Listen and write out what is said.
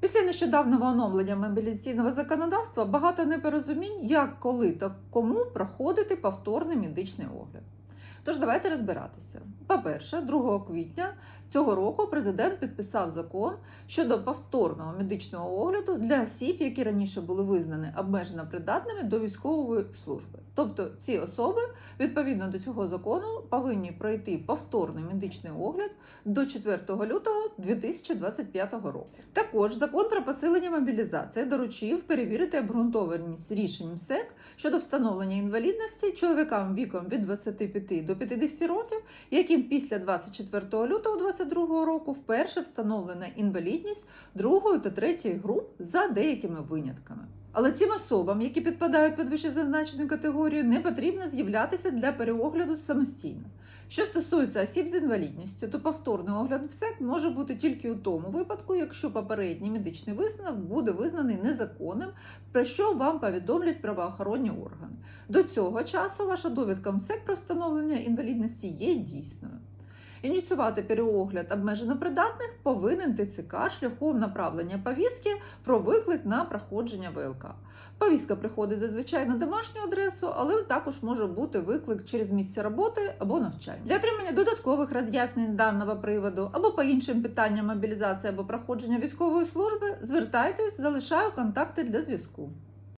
Після нещодавнього оновлення мобілізаційного законодавства багато непорозумінь, як, коли та кому проходити повторний медичний огляд. Тож давайте розбиратися. По-перше, 2 квітня цього року президент підписав закон щодо повторного медичного огляду для осіб, які раніше були визнані обмежено придатними до військової служби. Тобто ці особи відповідно до цього закону повинні пройти повторний медичний огляд до 4 лютого 2025 року. Також закон про посилення мобілізації доручив перевірити обґрунтованість рішень МСЕК щодо встановлення інвалідності чоловікам віком від 25 до 50 років, яким після 24 лютого 2022 року вперше встановлена інвалідність другої та третьої груп за деякими винятками. Але цим особам, які підпадають під вищезазначену категорію, не потрібно з'являтися для переогляду самостійно. Що стосується осіб з інвалідністю, то повторний огляд МСЕК може бути тільки у тому випадку, якщо попередній медичний висновок буде визнаний незаконним, про що вам повідомлять правоохоронні органи. До цього часу ваша довідка МСЕК про встановлення інвалідності є дійсною. Ініціювати переогляд обмежено придатних повинен ТЦК шляхом направлення повістки про виклик на проходження ВЛК. Повістка приходить зазвичай на домашню адресу, але також може бути виклик через місце роботи або навчання. Для отримання додаткових роз'яснень з даного приводу або по іншим питанням мобілізації або проходження військової служби звертайтесь, залишаю контакти для зв'язку.